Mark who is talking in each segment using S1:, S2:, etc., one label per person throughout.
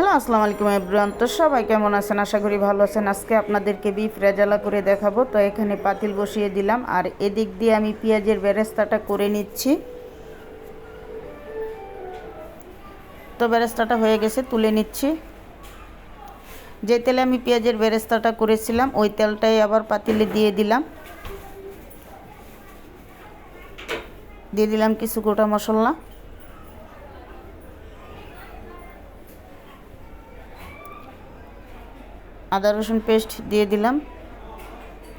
S1: Hello, আসসালামু আলাইকুম everyone তো সবাই কেমন আছেন? আশা করি ভালো আছেন। আজকে আপনাদেরকে বিফ রেজালা করে দেখাবো। তো এখানে পাতিল বসিয়ে দিলাম। আর এদিক দিয়ে আমি পেঁয়াজের বেরেস্তাটা করে নিচ্ছি। তো বেরেস্তাটা হয়ে গেছে, তুলে নিচ্ছি। যে তেলে আমি পেঁয়াজের বেরেস্তাটা করেছিলাম, ওই তেলটাই আবার পাতিলে দিয়ে দিলাম। দিয়ে দিলাম কিছু গোটা মশলা। আদা রসুন পেস্ট দিয়ে দিলাম।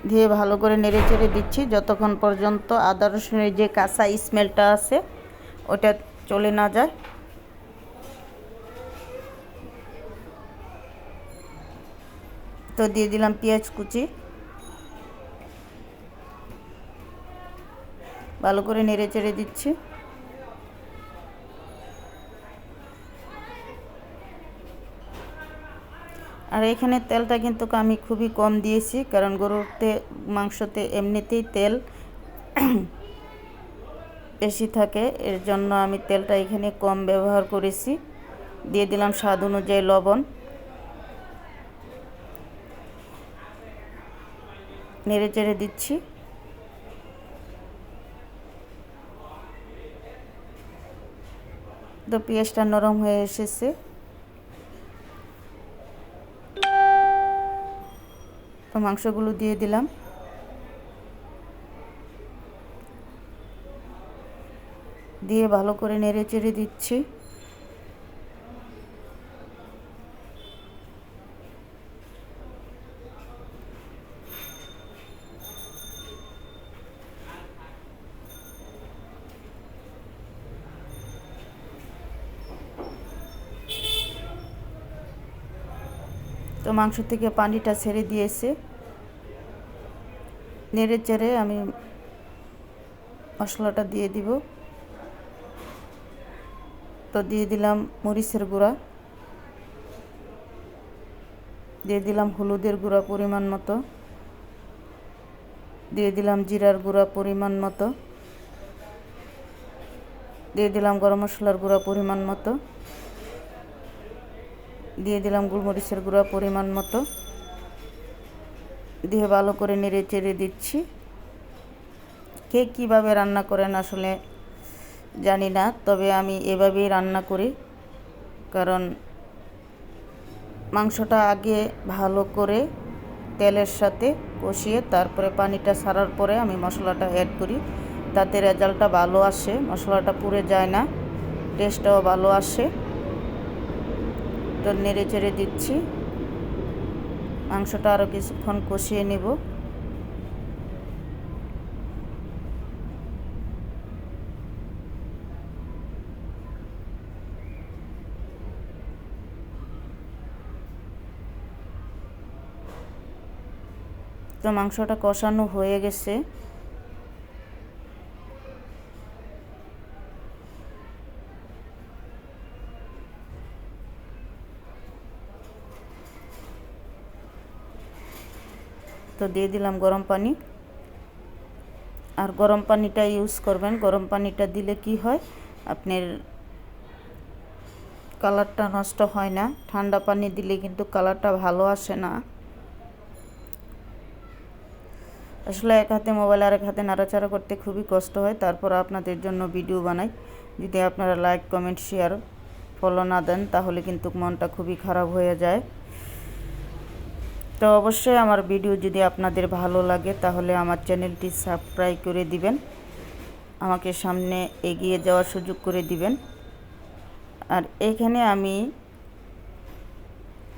S1: দিয়ে ভালো করে নেড়ে চেড়ে দিচ্ছি। যতক্ষণ পর্যন্ত আদা রসুনের যে কাঁচা স্মেলটা আছে, ওটা চলে না যায়। তো দিয়ে দিলাম পেঁয়াজ কুচি। ভালো করে নেড়ে চেড়ে দিচ্ছি। আর এখানে তেলটা কিন্তু আমি খুবই কম দিয়েছি, কারণ গরুতে, মাংসতে এমনিতেই তেল বেশি থাকে। এর জন্য আমি তেলটা এখানে কম ব্যবহার করেছি। দিয়ে দিলাম স্বাদ অনুযায়ী লবণ। নেড়ে চেড়ে দিচ্ছি। তো পেঁয়াজটা নরম হয়ে এসেছে। মাংসগুলো দিয়ে দিলাম। দিয়ে ভালো করে নেড়ে চেড়ে দিচ্ছি। তো মাংস থেকে পানিটা ছেড়ে দিয়েছে। নেড়ে চেড়ে আমি মশলাটা দিয়ে দিব। তো দিয়ে দিলাম মরিচের গুঁড়া। দিয়ে দিলাম হলুদের গুঁড়া পরিমাণ মতো। দিয়ে দিলাম জিরার গুঁড়া পরিমাণ মতো। দিয়ে দিলাম গরম মশলার গুঁড়া পরিমাণ মতো। দিয়ে দিলাম গোলমরিচের গুঁড়া পরিমাণ মতো। দিয়ে ভালো করে নেড়ে চেড়ে দিচ্ছি। কে কীভাবে রান্না করেন আসলে জানি না, তবে আমি এভাবেই রান্না করি। কারণ মাংসটা আগে ভালো করে তেলের সাথে কষিয়ে তারপরে পানিটা সারার পরে আমি মশলাটা অ্যাড করি। তাতে রেজাল্টটা ভালো আসে, মশলাটা পুড়ে যায় না টেস্টটাও ভালো আসে। তো নেড়ে চেড়ে দিচ্ছি। মাংসটা আরও কিছুক্ষণ কষিয়ে নেব। তো মাংসটা কষানো হয়ে গেছে। তো দিয়ে দিলাম গরম পানি। আর গরম পানিটা ইউজ করবেন। গরম পানিটা দিলে কি হয়? আপনার কালারটা নষ্ট হয় না। ঠান্ডা পানি দিলে কিন্তু কালারটা ভালো আসে না। আসলে এক হাতে মোবাইল আর এক হাতে নাড়াচাড়া করতে খুবই কষ্ট হয়। তারপর আপনাদের জন্য ভিডিও বানাই। যদি আপনারা লাইক কমেন্ট শেয়ার ফলো না দেন, তাহলে কিন্তু মনটা খুবই খারাপ হয়ে যায়। তো অবশ্যই আমার ভিডিও যদি আপনাদের ভালো লাগে, তাহলে আমার চ্যানেলটি সাবস্ক্রাইব করে দিবেন। আমাকে সামনে এগিয়ে যাওয়ার সুযোগ করে দিবেন। আর এখানে আমি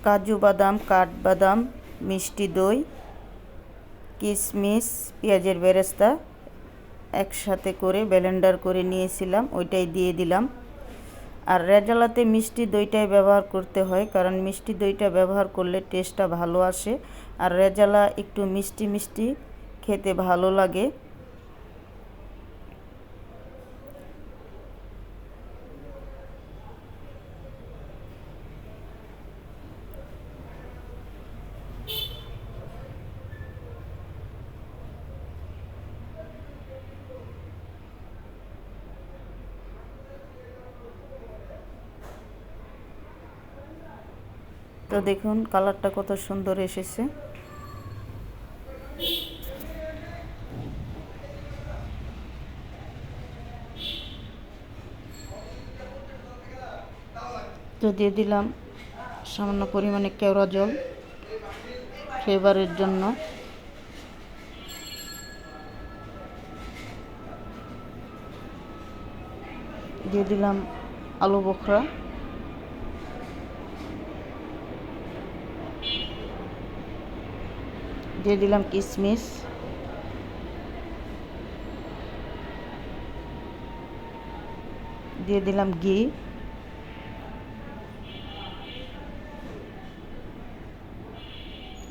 S1: কাজু বাদাম কাঠবাদাম মিষ্টি দই কিশমিশ পেঁয়াজের বেরেস্তা একসাথে করে ব্লেন্ডার করে নিয়েছিলাম, ওইটাই দিয়ে দিলাম। আর রেজালাতে মিষ্টি দইটাই ব্যবহার করতে হয়, কারণ মিষ্টি দইটা ব্যবহার করলে টেস্টটা ভালো আসে। আর রেজালা একটু মিষ্টি মিষ্টি খেতে ভালো লাগে। তো দেখুন, কালারটা কত সুন্দর এসেছে। তো দিয়ে দিলাম সামান্য পরিমাণে কেওড়া জল ফ্লেভারের জন্য। দিয়ে দিলাম আলু বোখরা। দিয়ে দিলাম কিশমিশ দিয়ে দিলাম ঘি।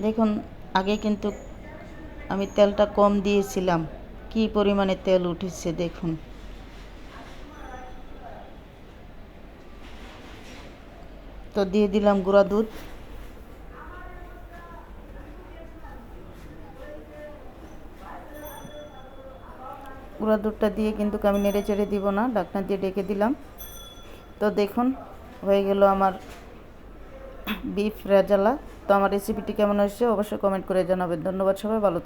S1: দেখুন, আগে কিন্তু আমি তেলটা কম দিয়েছিলাম। কি পরিমাণে তেল উঠেছে দেখুন। তো দিয়ে দিলাম গুঁড়া দুধ। গুঁড়া দুধটা দিয়ে কিন্তু আমি নেড়ে চেড়ে দিব না, ডাকনা দিয়ে ডেকে দিলাম। তো দেখুন, হয়ে গেল আমার বিফ রেজালা তো আমার রেসিপিটি কেমন হয়েছে অবশ্যই কমেন্ট করে জানাবেন। ধন্যবাদ সবাই, ভালো।